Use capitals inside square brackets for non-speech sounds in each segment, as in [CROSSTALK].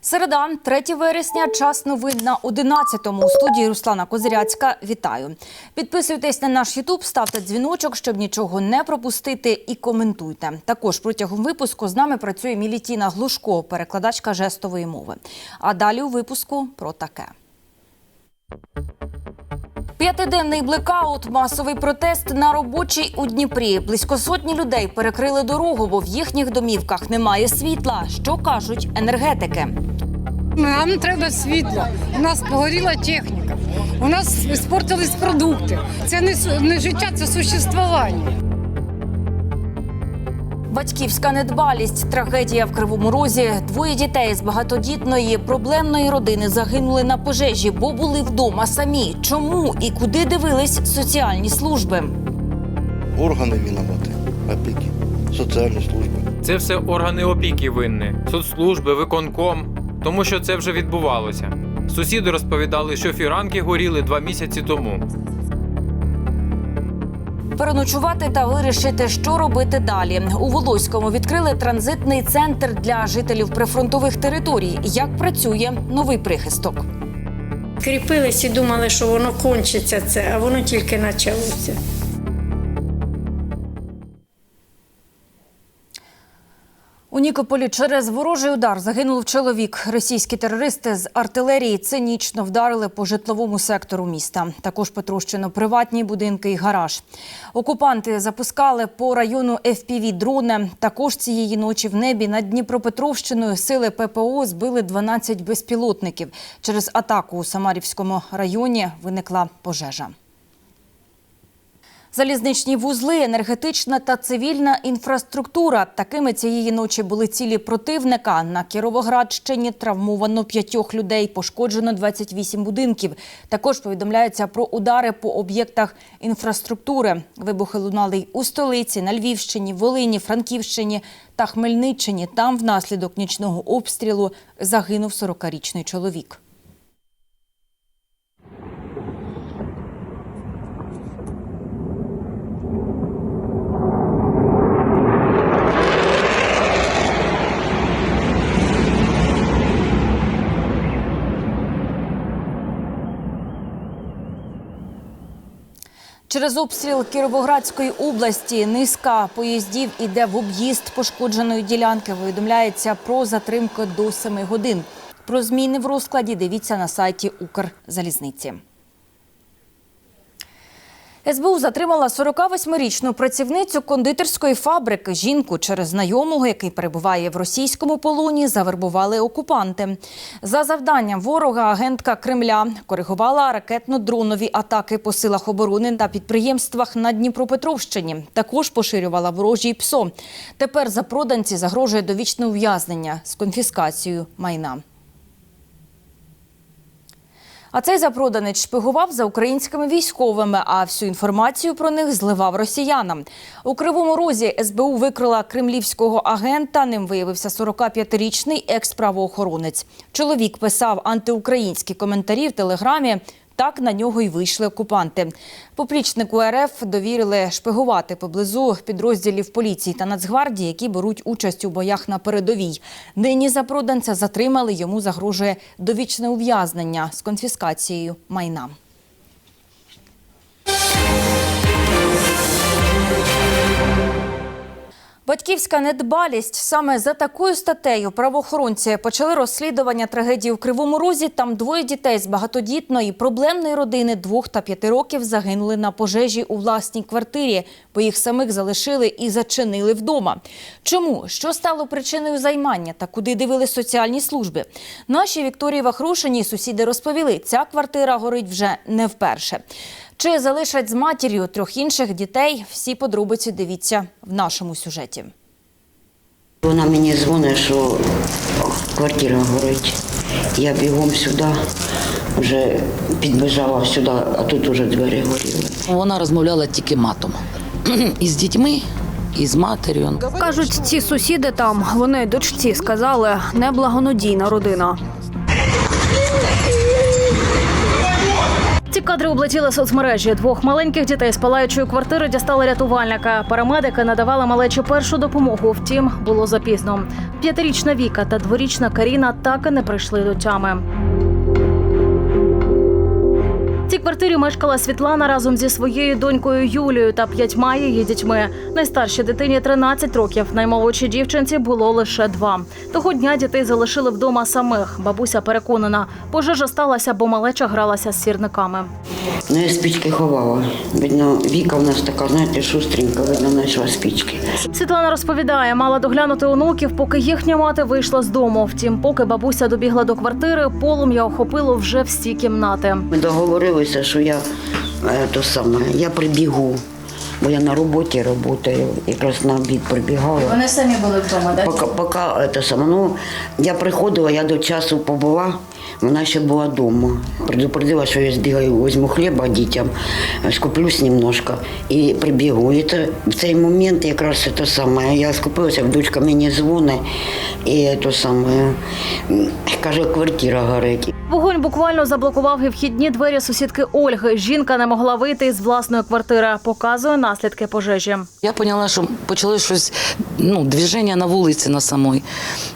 Середа, 3 вересня, час новин на 11-му. У студії Руслана Козиряцька. Вітаю. Підписуйтесь на наш Ютуб, ставте дзвіночок, щоб нічого не пропустити і коментуйте. Також протягом випуску з нами працює Мілітіна Глушко, перекладачка жестової мови. А далі у випуску про таке. П'ятиденний блекаут, масовий протест на робочій у Дніпрі. Близько сотні людей перекрили дорогу, бо в їхніх домівках немає світла. Що кажуть енергетики? Нам треба світло. У нас погоріла техніка. У нас спортились продукти. Це не, не життя, це существування. Батьківська недбалість, трагедія в Кривому Розі. Двоє дітей з багатодітної проблемної родини загинули на пожежі, бо були вдома самі. Чому і куди дивились соціальні служби? Органи винуваті, опіки, соціальні служби. Це все органи опіки винні, соцслужби, виконком, тому що це вже відбувалося. Сусіди розповідали, що фіранки горіли два місяці тому. Переночувати та вирішити, що робити далі. У Волоському відкрили транзитний центр для жителів прифронтових територій. Як працює новий прихисток? Кріпились і думали, що воно кончиться це, а воно тільки почалося. У Нікополі через ворожий удар загинув чоловік. Російські терористи з артилерії цинічно вдарили по житловому сектору міста. Також потрощено приватні будинки і гараж. Окупанти запускали по району fpv дрони. Також цієї ночі в небі над Дніпропетровщиною сили ППО збили 12 безпілотників. Через атаку у Самарівському районі виникла пожежа. Залізничні вузли, енергетична та цивільна інфраструктура. Такими цієї ночі були цілі противника. На Кіровоградщині травмовано п'ятьох людей, пошкоджено 28 будинків. Також повідомляється про удари по об'єктах інфраструктури. Вибухи лунали й у столиці, на Львівщині, Волині, Франківщині та Хмельниччині. Там внаслідок нічного обстрілу загинув 40-річний чоловік. Через обстріл Кіровоградської області низка поїздів іде в об'їзд пошкодженої ділянки. Повідомляється про затримку до 7 годин. Про зміни в розкладі дивіться на сайті Укрзалізниці. СБУ затримала 48-річну працівницю кондитерської фабрики. Жінку через знайомого, який перебуває в російському полоні, завербували окупанти. За завданням ворога агентка Кремля коригувала ракетно-дронові атаки по силах оборони та підприємствах на Дніпропетровщині. Також поширювала ворожі ПСО. Тепер запроданці загрожує довічне ув'язнення з конфіскацією майна. А цей запроданець шпигував за українськими військовими, а всю інформацію про них зливав росіянам. У Кривому Розі СБУ викрила кремлівського агента. Ним виявився 45-річний екс-правоохоронець. Чоловік писав антиукраїнські коментарі в телеграмі. Так на нього й вийшли окупанти. Поплічнику РФ довірили шпигувати поблизу підрозділів поліції та Нацгвардії, які беруть участь у боях на передовій. Нині запроданця затримали. Йому загрожує довічне ув'язнення з конфіскацією майна. Батьківська недбалість саме за такою статтею правоохоронці почали розслідування трагедії в Кривому Розі. Там двоє дітей з багатодітної проблемної родини двох та п'яти років загинули на пожежі у власній квартирі, бо їх самих залишили і зачинили вдома. Чому що стало причиною займання та куди дивили соціальні служби? Наші Вікторії Вахрушині сусіди розповіли, ця квартира горить вже не вперше. Чи залишать з матір'ю трьох інших дітей? Всі подробиці дивіться в нашому сюжеті. Вона мені дзвонить, що квартира горить. Я бігом сюди, вже підбіжала сюди, а тут уже двері горіли. Вона розмовляла тільки матом. [CLEARS THROAT] І з дітьми, і з матір'ю. Кажуть, ці сусіди там, вони дочці сказали, неблагонадійна родина. Ці кадри облетіли соцмережі. Двох маленьких дітей з палаючої квартири дістали рятувальника. Парамедики надавали малечі першу допомогу. Втім, було запізно. П'ятирічна Віка та дворічна Каріна так і не прийшли до тями. Цій квартирі мешкала Світлана разом зі своєю донькою Юлією та п'ятьма її дітьми. Найстаршій дитині 13 років, наймолодшій дівчинці було лише два. Того дня дітей залишили вдома самих. Бабуся переконана, пожежа сталася, бо малеча гралася з сірниками. Ну, я спички ховала. Видно, Віка в нас така, знаєте, шустренька, видно, знайшла спички. Світлана розповідає, мала доглянути онуків, поки їхня мати вийшла з дому. Втім, поки бабуся добігла до квартири, полум'я охопило вже всі кімнати. Ми договорилися, що я е, то саме, я прибігу, бо я на роботі працюю, якраз на обід прибігала. Вони самі були вдома, да? Поки, поки це саме, ну, я приходила, я до часу побула, вона ще була вдома. Предупредила, що я збігаю, візьму хліба дітям, е, скуплюсь немножко і прибігу. І це, в цей момент якраз це саме, я скупилася, дочка мені дзвонить, і то саме, каже, квартира горить. Вогонь буквально заблокував і вхідні двері сусідки Ольги. Жінка не могла вийти із власної квартири. Показує наслідки пожежі. Я поняла, що почалось щось, ну, движення на вулиці на самій.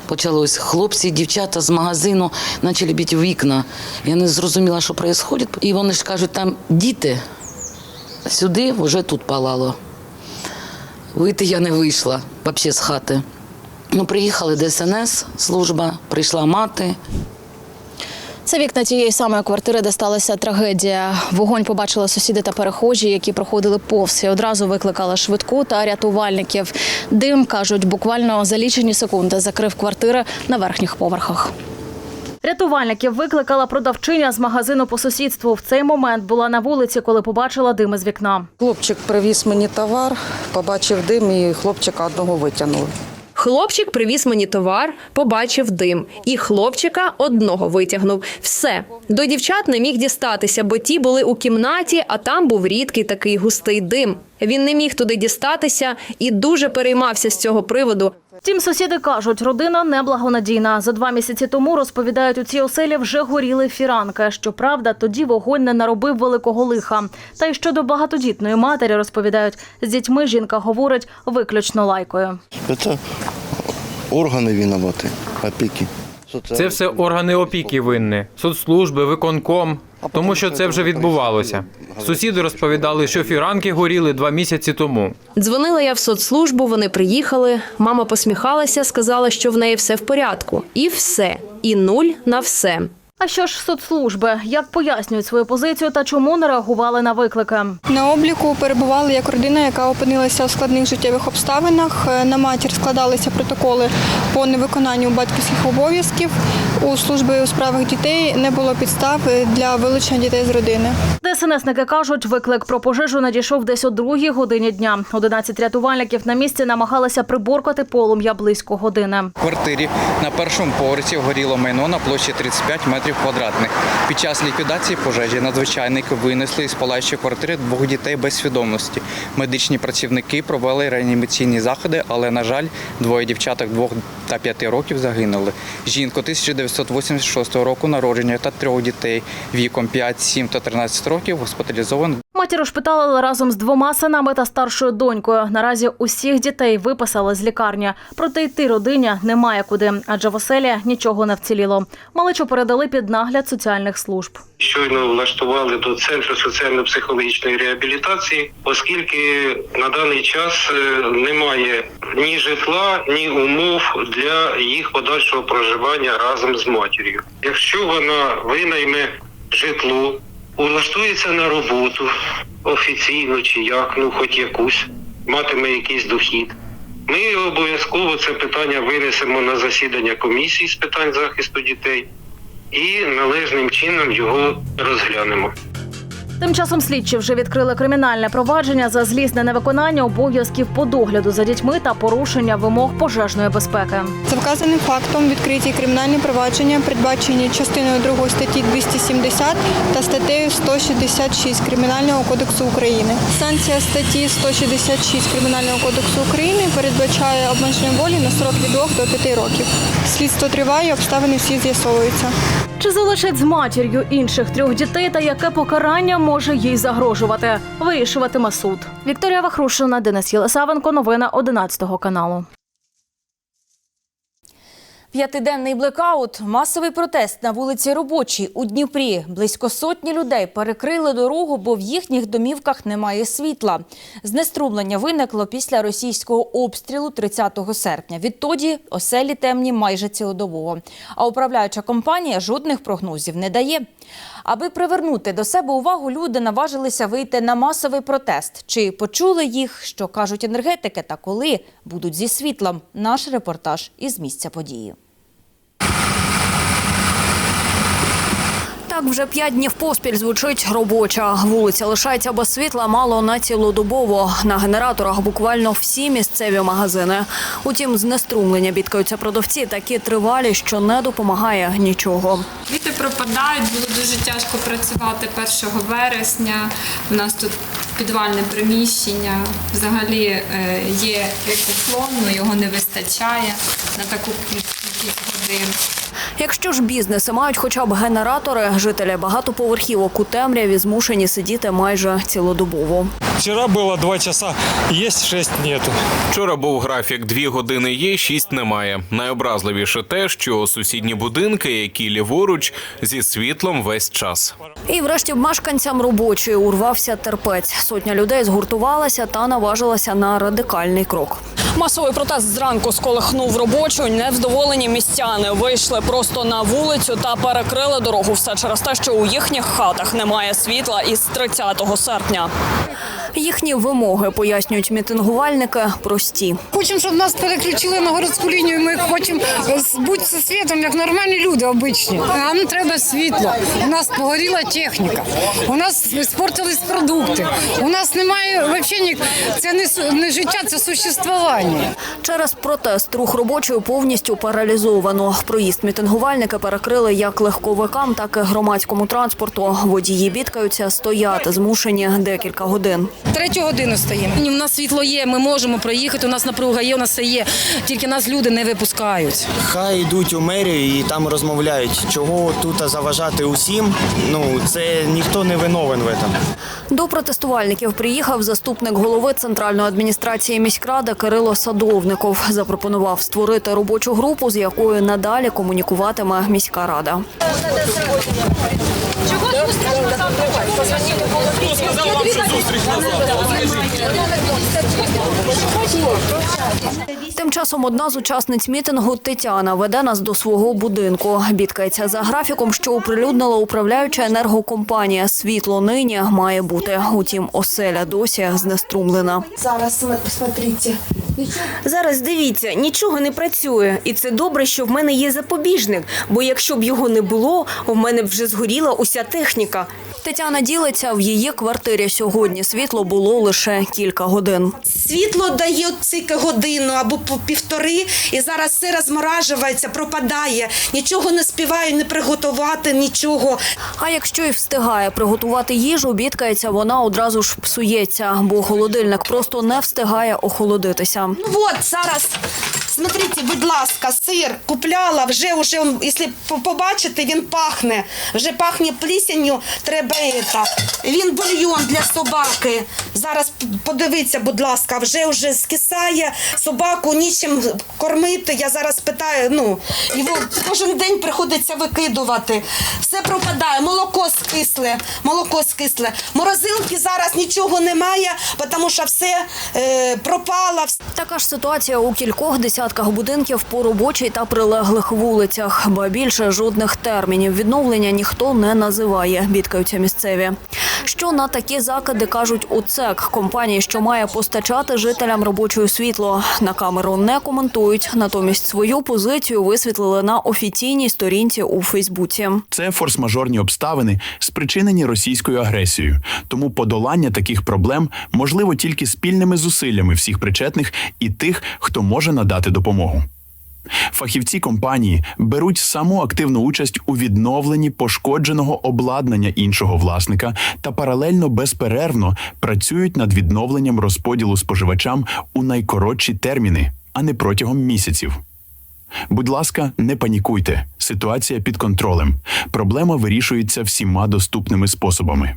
Почалось хлопці, дівчата з магазину почали бити вікна. Я не зрозуміла, що відбувається. І вони ж кажуть, там діти. Сюди вже тут палало. Вийти я не вийшла взагалі з хати. Ну, приїхали ДСНС, служба, прийшла мати. Це вікна тієї самої квартири, де сталася трагедія. Вогонь побачили сусіди та перехожі, які проходили повз і одразу викликали швидку та рятувальників. Дим кажуть, буквально за лічені секунди закрив квартири на верхніх поверхах. Рятувальників викликала продавчиня з магазину по сусідству. В цей момент була на вулиці, коли побачила дим із вікна. Хлопчик привіз мені товар, побачив дим і хлопчика одного витягнули. Хлопчик привіз мені товар, побачив дим, і хлопчика одного витягнув. Все до дівчат не міг дістатися, бо ті були у кімнаті, а там був рідкий такий густий дим. Він не міг туди дістатися і дуже переймався з цього приводу. Втім, сусіди кажуть, родина неблагонадійна. За два місяці тому розповідають, у цій оселі вже горіли фіранки. Щоправда, тоді вогонь не наробив великого лиха. Та й щодо багатодітної матері розповідають, з дітьми жінка говорить виключно лайкою. Це органи винуваті, опіки. Це все органи опіки винні, соцслужби, виконком. Тому що це вже відбувалося. Сусіди розповідали, що фіранки горіли два місяці тому. Дзвонила я в соцслужбу, вони приїхали. Мама посміхалася, сказала, що в неї все в порядку. І все. І нуль на все. А що ж соцслужби? Як пояснюють свою позицію та чому не реагували на виклики? На обліку перебували як родина, яка опинилася у складних життєвих обставинах. Е, На матір складалися протоколи по невиконанню батьківських обов'язків. У служби у справах дітей не було підстав для вилучення дітей з родини. ДСНСники кажуть, виклик про пожежу надійшов десь о другій годині дня. 11 рятувальників на місці намагалися приборкати полум'я близько години. В квартирі на першому поверсі горіло майно на площі 35 метрів квадратних. Під час ліквідації пожежі надзвичайники винесли із палаючої квартири двох дітей без свідомості. Медичні працівники провели реанімаційні заходи, але, на жаль, двоє дівчаток 2 та 5 років загинули. Жінку 1986 року народження та трьох дітей віком 5, 7 та 13 років госпіталізовано Матір ушпиталили разом з двома синами та старшою донькою. Наразі усіх дітей виписали з лікарні. Проте йти родині немає куди, адже в оселі нічого не вціліло. Малечу передали під нагляд соціальних служб. щойно влаштували до центру соціально-психологічної реабілітації, оскільки на даний час е, немає ні житла, ні умов для їх подальшого проживання разом з матір'ю. Якщо вона винайме житло, влаштується на роботу офіційно чи як, ну хоч якусь, матиме якийсь дохід. Ми обов'язково це питання винесемо на засідання комісії з питань захисту дітей і належним чином його розглянемо. Тим часом слідчі вже відкрили кримінальне провадження за злісне невиконання обов'язків по догляду за дітьми та порушення вимог пожежної безпеки. За вказаним фактом відкриті кримінальні провадження, передбачені частиною 2 статті 270 та статтею 166 Кримінального кодексу України. Санкція статті 166 Кримінального кодексу України передбачає обмеження волі на срок від 2 до 5 років. Слідство триває, обставини всі з'ясовуються. Чи залишить з матір'ю інших трьох дітей та яке покарання може їй загрожувати? Вирішуватиме суд. Вікторія Вахрушина, Денис Єлисавенко. новина 11 каналу. П'ятиденний блекаут, масовий протест на вулиці Робочій у Дніпрі. Близько сотні людей перекрили дорогу, бо в їхніх домівках немає світла. Знеструмлення виникло після російського обстрілу 30 серпня. Відтоді оселі темні майже цілодобово. А управляюча компанія жодних прогнозів не дає. Аби привернути до себе увагу, люди наважилися вийти на масовий протест. Чи почули їх, що кажуть енергетики, та коли будуть зі світлом? Наш репортаж із місця події. Так вже п'ять днів поспіль звучить робоча. Вулиця лишається без світла мало на цілодобово. На генераторах буквально всі місцеві магазини. Утім, знеструмлення бідкаються продавці такі тривалі, що не допомагає нічого. Квіти пропадають, було дуже тяжко працювати 1 вересня. У нас тут підвальне приміщення. Взагалі е, є екофлон, але його не вистачає на таку кількість годин. Якщо ж бізнеси мають хоча б генератори, жителі багатоповерхівок у темряві змушені сидіти майже цілодобово. Вчера было два часа, есть шесть нету. Вчора був графік: дві години є, шість немає. Найобразливіше те, що сусідні будинки, які ліворуч, зі світлом весь час. І врешті мешканцям робочої урвався терпець. Сотня людей згуртувалася та наважилася на радикальний крок. Масовий протест зранку сколихнув робочу. Невдоволені містяни вийшли просто на вулицю та перекрили дорогу. Все через те, що у їхніх хатах немає світла із 30 серпня. Їхні вимоги, пояснюють мітингувальники, прості. Хочемо, щоб нас переключили на городську лінію. Ми хочемо бути зі світом, як нормальні люди обичні. Нам треба світло. У нас погоріла техніка. У нас спортились продукти. У нас немає взагалі ні... це не, не життя, це существування. Через протест рух робочої повністю паралізовано. Проїзд мітингувальники перекрили як легковикам, так і громадському транспорту. Водії бідкаються, стояти змушені декілька годин. Третю годину стоїмо. У нас світло є, ми можемо проїхати. У нас напруга є, у нас все є. Тільки нас люди не випускають. Хай йдуть у мерію і там розмовляють, чого тут заважати усім. Ну це ніхто не виновен в цьому. До протестувальників приїхав заступник голови центральної адміністрації міськради Кирило Садовников. Запропонував створити робочу групу, з якою надалі комунікуватиме міська рада. Тим часом одна з учасниць мітингу Тетяна веде нас до свого будинку. Бідкається за графіком, що оприлюднила управляюча енергокомпанія. Світло нині має бути. Утім, оселя досі знеструмлена. Зараз смотрите. Зараз дивіться, нічого не працює, і це добре, що в мене є запобіжник. Бо якщо б його не було, в мене б вже згоріла уся техніка. Тетяна ділиться, в її квартирі сьогодні світло було лише кілька годин. Світло дає тільки годину або по півтори, і зараз все розморажується, пропадає. Нічого не співаю, не приготувати, нічого. А якщо і встигає приготувати їжу, бідкається, вона одразу ж псується, бо холодильник просто не встигає охолодитися. Ну от зараз. Смотрите, будь ласка, сир купляла, вже, вже якщо побачите, він пахне. Вже пахне плісенню, треба. Він бульйон для собаки. Зараз подивіться, будь ласка, вже вже скисає, собаку нічим кормити. Я зараз питаю, ну, його кожен день приходиться викидувати. Все пропадає, молоко скисле, молоко скисле. Морозилки зараз нічого немає, тому що все е, пропало. Така ж ситуація у кількох десятках будинків по робочій та прилеглих вулицях. Ба більше жодних термінів відновлення ніхто не називає, бідкаються місцеві. Якщо на такі закиди кажуть УЦЕК, компанії, що має постачати жителям робоче світло, на камеру не коментують. Натомість свою позицію висвітлили на офіційній сторінці у Фейсбуці. Це форс-мажорні обставини, спричинені російською агресією. Тому подолання таких проблем можливо тільки спільними зусиллями всіх причетних і тих, хто може надати допомогу. Фахівці компанії беруть саму активну участь у відновленні пошкодженого обладнання іншого власника та паралельно безперервно працюють над відновленням розподілу споживачам у найкоротші терміни, а не протягом місяців. Будь ласка, не панікуйте. Ситуація під контролем. Проблема вирішується всіма доступними способами.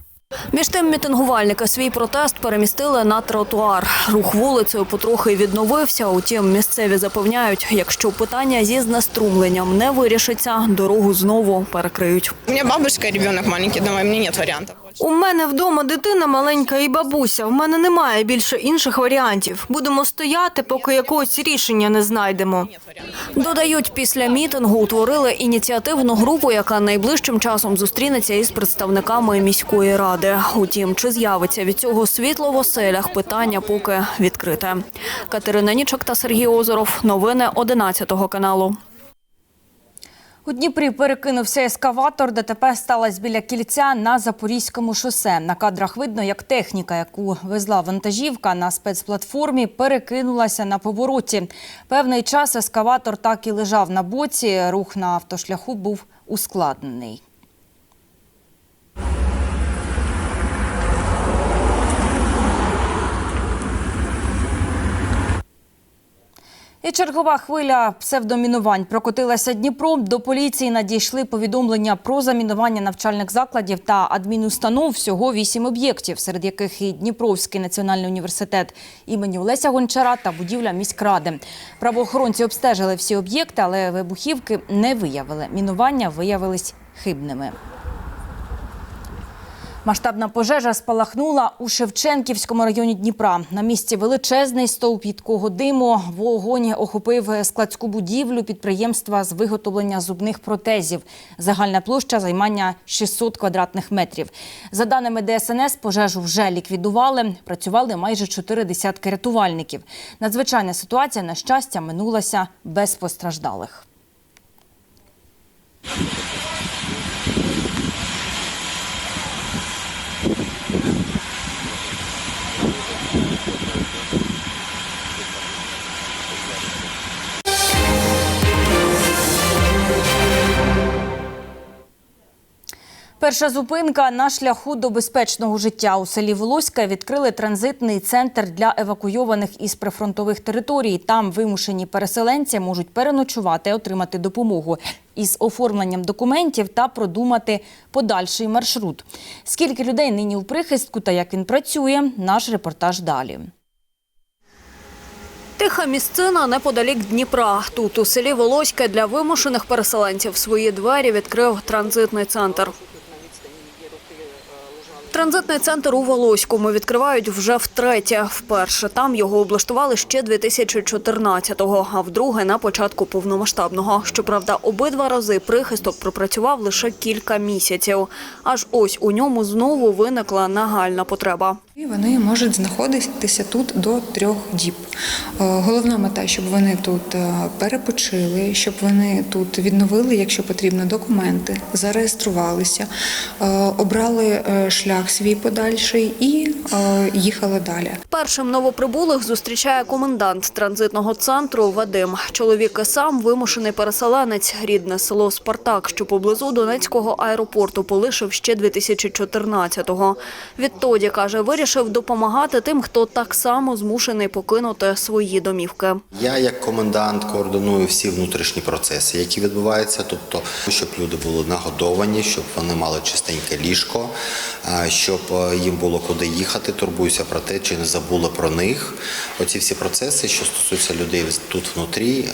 Між тим мітингувальники свій протест перемістили на тротуар. Рух вулицею потрохи відновився. Утім, місцеві запевняють, якщо питання зі знеструмленням не вирішиться, дорогу знову перекриють. У мене бабушка ребенок маленький думаю, мені немає нет вариантов. У мене вдома дитина маленька і бабуся. В мене немає більше інших варіантів. Будемо стояти, поки якогось рішення не знайдемо. Додають, після мітингу утворили ініціативну групу, яка найближчим часом зустрінеться із представниками міської ради. Утім, чи з'явиться від цього світло в оселях, питання поки відкрите. Катерина Нічок та Сергій Озоров. Новини 11 каналу. У Дніпрі перекинувся ескаватор. ДТП сталося біля кільця на Запорізькому шосе. На кадрах видно, як техніка, яку везла вантажівка на спецплатформі, перекинулася на повороті. Певний час ескаватор так і лежав на боці. Рух на автошляху був ускладнений. І чергова хвиля псевдомінувань прокотилася Дніпром. До поліції надійшли повідомлення про замінування навчальних закладів та адмінустанов. Всього вісім об'єктів, серед яких і Дніпровський національний університет імені Олеся Гончара та будівля міськради. Правоохоронці обстежили всі об'єкти, але вибухівки не виявили. Мінування виявились хибними. Масштабна пожежа спалахнула у Шевченківському районі Дніпра. На місці величезний стовп їдкого диму. Вогонь охопив складську будівлю підприємства з виготовлення зубних протезів. Загальна площа займання 600 квадратних метрів. За даними ДСНС, пожежу вже ліквідували. Працювали майже чотири десятки рятувальників. Надзвичайна ситуація, на щастя, минулася без постраждалих. Перша зупинка на шляху до безпечного життя у селі Волоська відкрили транзитний центр для евакуйованих із прифронтових територій. Там вимушені переселенці можуть переночувати, отримати допомогу із оформленням документів та продумати подальший маршрут. Скільки людей нині у прихистку та як він працює, наш репортаж далі. Тиха місцина неподалік Дніпра. Тут у селі Волоське для вимушених переселенців свої двері відкрив транзитний центр. Транзитний центр у Волоському відкривають вже втретє. Вперше там його облаштували ще 2014-го, а вдруге на початку повномасштабного. Щоправда, обидва рази прихисток пропрацював лише кілька місяців. Аж ось у ньому знову виникла нагальна потреба. І вони можуть знаходитися тут до трьох діб. Е, Головна мета, щоб вони тут е, перепочили, щоб вони тут відновили, якщо потрібно, документи, зареєструвалися, е, обрали шлях свій подальший і їхали далі. Першим новоприбулих зустрічає комендант транзитного центру Вадим. Чоловік сам вимушений переселенець, рідне село Спартак, що поблизу Донецького аеропорту полишив ще 2014-го. Відтоді, каже, вирішив допомагати тим, хто так само змушений покинути свої домівки. Я як комендант координую всі внутрішні процеси, які відбуваються, тобто, щоб люди були нагодовані, щоб вони мали чистеньке ліжко, щоб е, їм було куди їхати. Турбуюся про те, чи не забули про них. Оці всі процеси, що стосуються людей тут внутрі,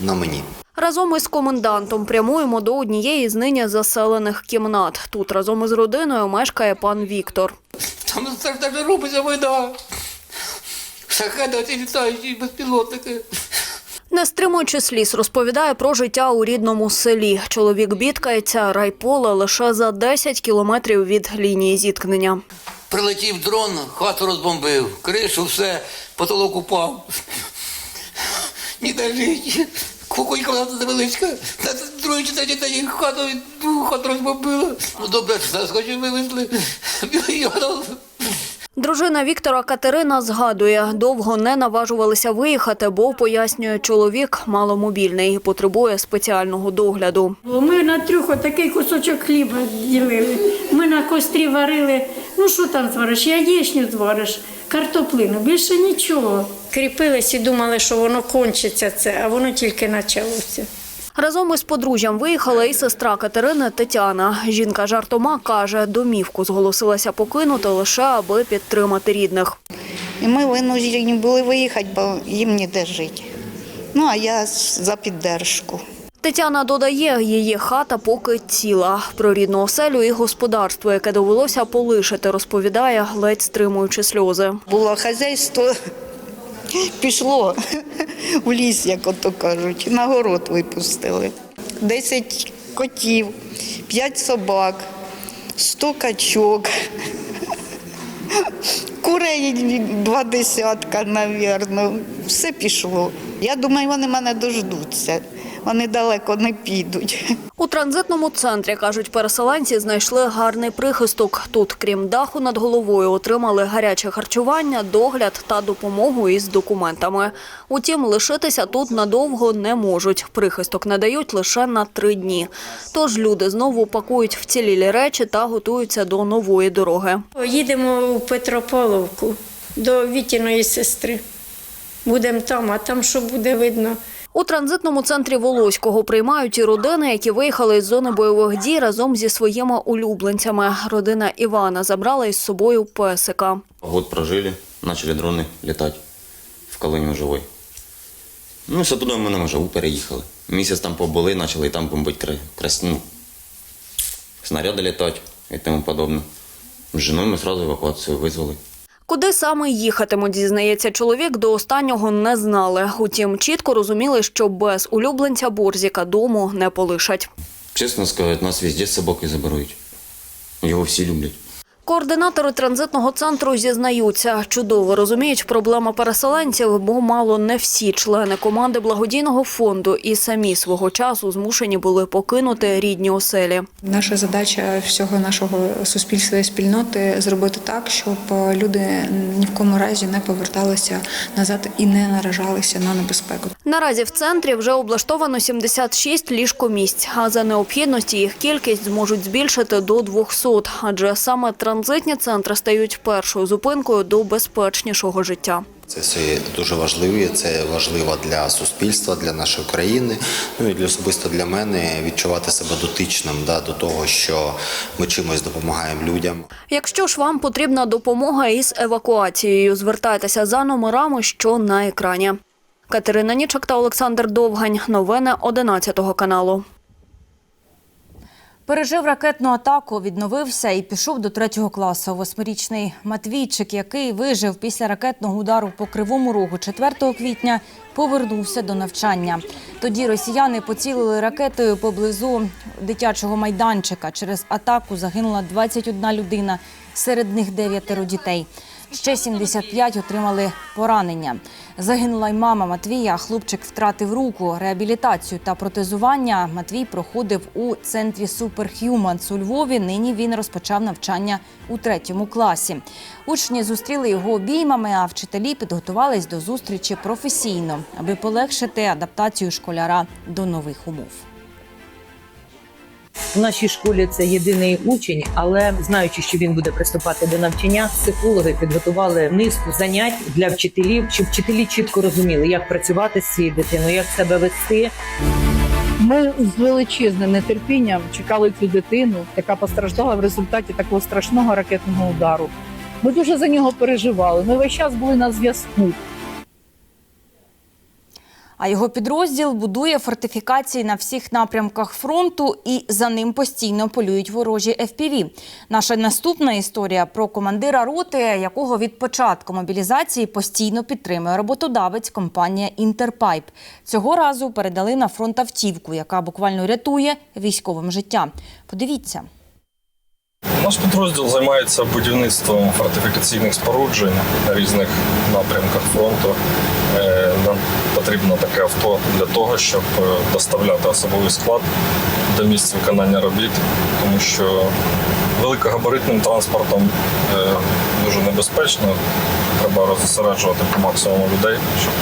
на мені. Разом із комендантом прямуємо до однієї з нині заселених кімнат. Тут разом із родиною мешкає пан Віктор. Там так робиться війна. Шахеди оці літаючі безпілотники. Не стримуючи сліз, розповідає про життя у рідному селі. Чоловік бідкається райполе лише за 10 кілометрів від лінії зіткнення. Прилетів дрон, хату розбомбив, кришу, все, потолок упав. Ніде жить. Куколька вона невеличка. На другий чи третій день хату, другу хату розбомбила. Ну добре, все, хоч вивезли. Дружина Віктора Катерина згадує, довго не наважувалися виїхати, бо пояснює, чоловік маломобільний і потребує спеціального догляду. Ми на трьох отакий кусочок хліба ділили. Ми на кострі варили. Ну що там звариш? Яєчню звариш, картоплину, більше нічого. Кріпились і думали, що воно кончиться це, а воно тільки почалося. Разом із подружжям виїхала і сестра Катерини Тетяна. Жінка жартома каже, домівку зголосилася покинути лише аби підтримати рідних. І ми винуждені були виїхати, бо їм ніде жити. Ну, а я за піддержку. Тетяна додає, її хата поки ціла. Про рідну оселю і господарство, яке довелося полишити, розповідає, ледь стримуючи сльози. Було хазяйство, пішло в ліс, як ото кажуть, на город випустили. Десять котів, п'ять собак, сто качок. Курей два десятка, мабуть. Все пішло. Я думаю, вони мене дождуться. Вони далеко не підуть. У транзитному центрі, кажуть, переселенці знайшли гарний прихисток. Тут, крім даху над головою, отримали гаряче харчування, догляд та допомогу із документами. Утім, лишитися тут надовго не можуть. Прихисток надають лише на три дні. Тож люди знову пакують вцілілі речі та готуються до нової дороги. Їдемо у Петропавловку до Вітіної сестри. Будемо там, а там що буде видно. У транзитному центрі Волоського приймають і родини, які виїхали з зони бойових дій разом зі своїми улюбленцями. Родина Івана забрала із собою песика. Год прожили, начали дрони літати в колонію живой. Ну, все туди ми на живу переїхали. Місяць там побули, почали там бомбити кра... ну, снаряди літати і тому подобне. З жіною ми одразу евакуацію визвали. Куди саме їхатимуть, зізнається чоловік, до останнього не знали. Утім, чітко розуміли, що без улюбленця Борзіка дому не полишать. Чесно сказати, нас везде собаки забирають. Його всі люблять. Координатори транзитного центру зізнаються, чудово розуміють проблему переселенців, бо мало не всі члени команди благодійного фонду і самі свого часу змушені були покинути рідні оселі. Наша задача всього нашого суспільства і спільноти зробити так, щоб люди ні в кому разі не поверталися назад і не наражалися на небезпеку. Наразі в центрі вже облаштовано 76 ліжкомісць, а за необхідності їх кількість зможуть збільшити до 200, адже саме транзитні центри стають першою зупинкою до безпечнішого життя. Це все дуже важливо. Це важливо для суспільства, для нашої країни. Ну і для особисто для мене відчувати себе дотичним да, до того, що ми чимось допомагаємо людям. Якщо ж вам потрібна допомога із евакуацією, звертайтеся за номерами, що на екрані. Катерина Нічок та Олександр Довгань. Новини 11 каналу. Пережив ракетну атаку, відновився і пішов до третього класу. Восьмирічний Матвійчик, який вижив після ракетного удару по кривому рогу 4 квітня, повернувся до навчання. Тоді росіяни поцілили ракетою поблизу дитячого майданчика. Через атаку загинула 21 людина, серед них дев'ятеро дітей. Ще 75 отримали поранення. Загинула й мама Матвія. Хлопчик втратив руку. Реабілітацію та протезування Матвій проходив у центрі Superhumans у Львові. Нині він розпочав навчання у третьому класі. Учні зустріли його обіймами, а вчителі підготувались до зустрічі професійно, аби полегшити адаптацію школяра до нових умов. В нашій школі це єдиний учень, але знаючи, що він буде приступати до навчання, психологи підготували низку занять для вчителів, щоб вчителі чітко розуміли, як працювати з цією дитиною, як себе вести. Ми з величезним нетерпінням чекали цю дитину, яка постраждала в результаті такого страшного ракетного удару. Ми дуже за нього переживали. Ми весь час були на зв'язку. А його підрозділ будує фортифікації на всіх напрямках фронту і за ним постійно полюють ворожі FPV. Наша наступна історія про командира роти, якого від початку мобілізації постійно підтримує роботодавець компанія Інтерпайп. Цього разу передали на фронт автівку, яка буквально рятує військовим життя. Подивіться. Наш підрозділ займається будівництвом фортифікаційних споруджень на різних напрямках фронту. Е, Нам потрібно таке авто для того, щоб е, доставляти особовий склад до місць виконання робіт, тому що великогабаритним транспортом е, дуже небезпечно. Треба розсереджувати по максимуму людей, щоб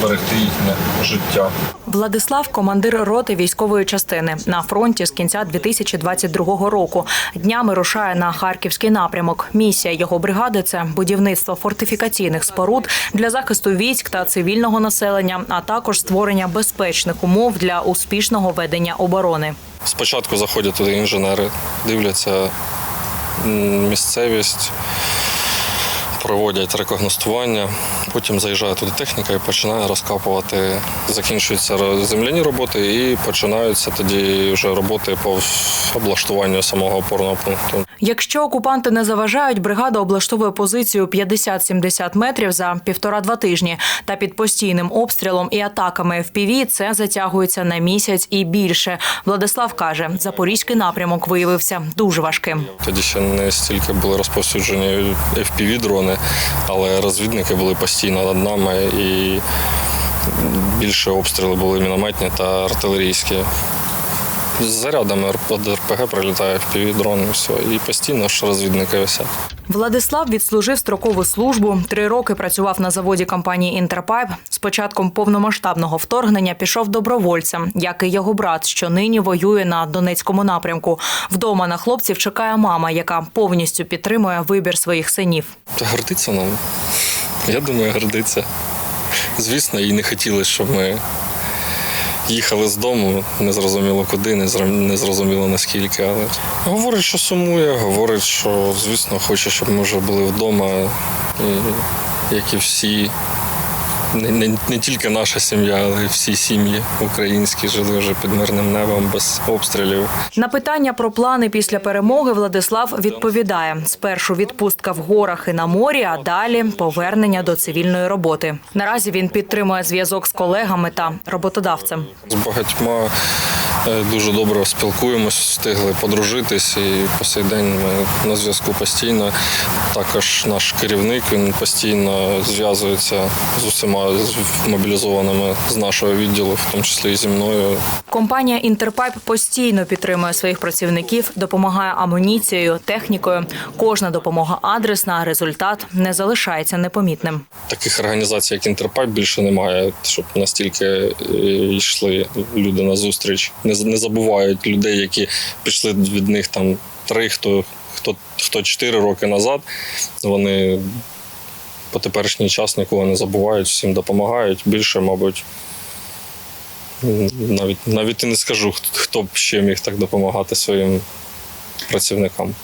зберегти їхнє життя. Владислав, командир роти військової частини на фронті з кінця 2022 року. Днями рушає на харківський напрямок. Місія його бригади це будівництво фортифікаційних споруд для захисту військ та цивільного населення, а також створення безпечних умов для успішного ведення оборони. Спочатку заходять туди інженери, дивляться місцевість, проводять рекогностування. Потім заїжджає туди техніка і починає розкапувати. Закінчуються земляні роботи і починаються тоді вже роботи по облаштуванню самого опорного пункту. Якщо окупанти не заважають, бригада облаштовує позицію 50-70 метрів за півтора-два тижні. Та під постійним обстрілом і атаками FPV це затягується на місяць і більше. Владислав каже, запорізький напрямок виявився дуже важким. Тоді ще не стільки були розповсюджені FPV-дрони, але розвідники були постійно над нами і більше обстріли були мінометні та артилерійські. З зарядами від РПГ прилітає FPV-дрон і все. І постійно ж розвідники висять. Владислав відслужив строкову службу. Три роки працював на заводі компанії Інтерпайп. З початком повномасштабного вторгнення пішов добровольцем, як і його брат, що нині воює на Донецькому напрямку. Вдома на хлопців чекає мама, яка повністю підтримує вибір своїх синів. Гордиться нам. Я думаю, гордиться. Звісно, їй не хотілося, щоб ми їхали з дому, не зрозуміло куди, не зрозуміло наскільки. Але говорить, що сумує, говорить, що, звісно, хоче, щоб ми вже були вдома, і, як і всі. Не, не, не тільки наша сім'я, але й всі сім'ї українські жили вже під мирним небом без обстрілів. На питання про плани після перемоги Владислав відповідає: спершу відпустка в горах і на морі, а далі повернення до цивільної роботи. Наразі він підтримує зв'язок з колегами та роботодавцем. З багатьма дуже добре спілкуємось, встигли подружитись і по сей день ми на зв'язку постійно. Також наш керівник він постійно зв'язується з усіма мобілізованими з нашого відділу, в тому числі і зі мною. Компанія Інтерпайп постійно підтримує своїх працівників, допомагає амуніцією, технікою. Кожна допомога адресна, а результат не залишається непомітним. Таких організацій, як Інтерпайп, більше немає, щоб настільки е, йшли люди на зустріч. Не, забувають людей, які пішли від них там три, хто, хто, хто чотири роки назад. Вони по теперішній час нікого не забувають, всім допомагають. Більше, мабуть, навіть, навіть і не скажу, хто- б ще міг так допомагати своїм працівникам.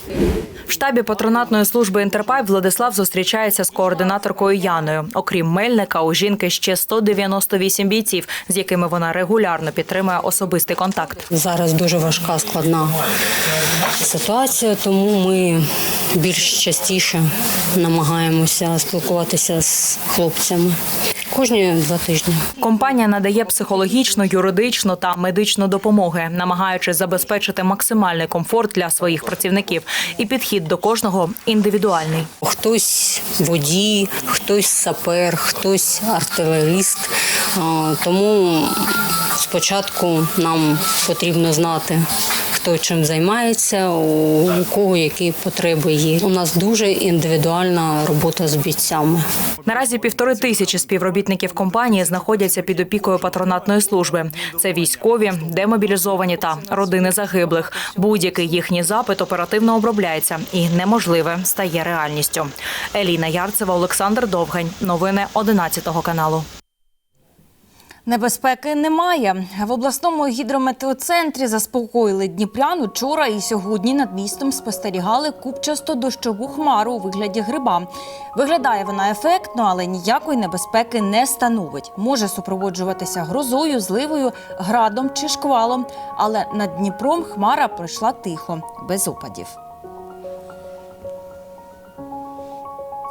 В штабі патронатної служби Інтерпайп Владислав зустрічається з координаторкою Яною. Окрім Мельника, у жінки ще 198 бійців, з якими вона регулярно підтримує особистий контакт. Зараз дуже важка складна ситуація, тому ми більш частіше намагаємося спілкуватися з хлопцями кожні два тижні. Компанія надає психологічну, юридичну та медичну допомоги, намагаючись забезпечити максимальний комфорт для своїх працівників. І підхід до кожного індивідуальний. Хтось водій, хтось сапер, хтось артилеріст. Тому спочатку нам потрібно знати, хто чим займається, у кого які потреби є. У нас дуже індивідуальна робота з бійцями. Наразі півтори тисячі співробітників компанії знаходяться під опікою патронатної служби. Це військові, демобілізовані та родини загиблих. Будь-який їхній запит оперативно обробляється і неможливе стає реальністю. Еліна Ярцева, Олександр Довгань. Новини 11 каналу. Небезпеки немає. В обласному гідрометеоцентрі заспокоїли Дніпрян. Учора і сьогодні над містом спостерігали купчасто дощову хмару у вигляді гриба. Виглядає вона ефектно, але ніякої небезпеки не становить. Може супроводжуватися грозою, зливою, градом чи шквалом. Але над Дніпром хмара пройшла тихо, без опадів.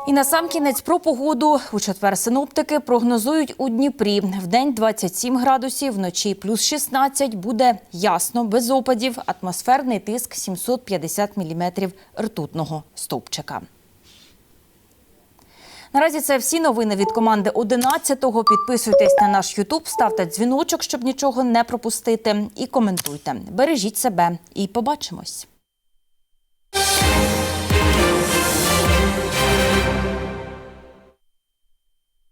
І на сам кінець про погоду у четвер синоптики прогнозують у Дніпрі. В день 27 градусів, вночі плюс 16, буде ясно, без опадів, атмосферний тиск 750 міліметрів ртутного стовпчика. Наразі це всі новини від команди 11-го. Підписуйтесь на наш Ютуб, ставте дзвіночок, щоб нічого не пропустити, і коментуйте. Бережіть себе і побачимось.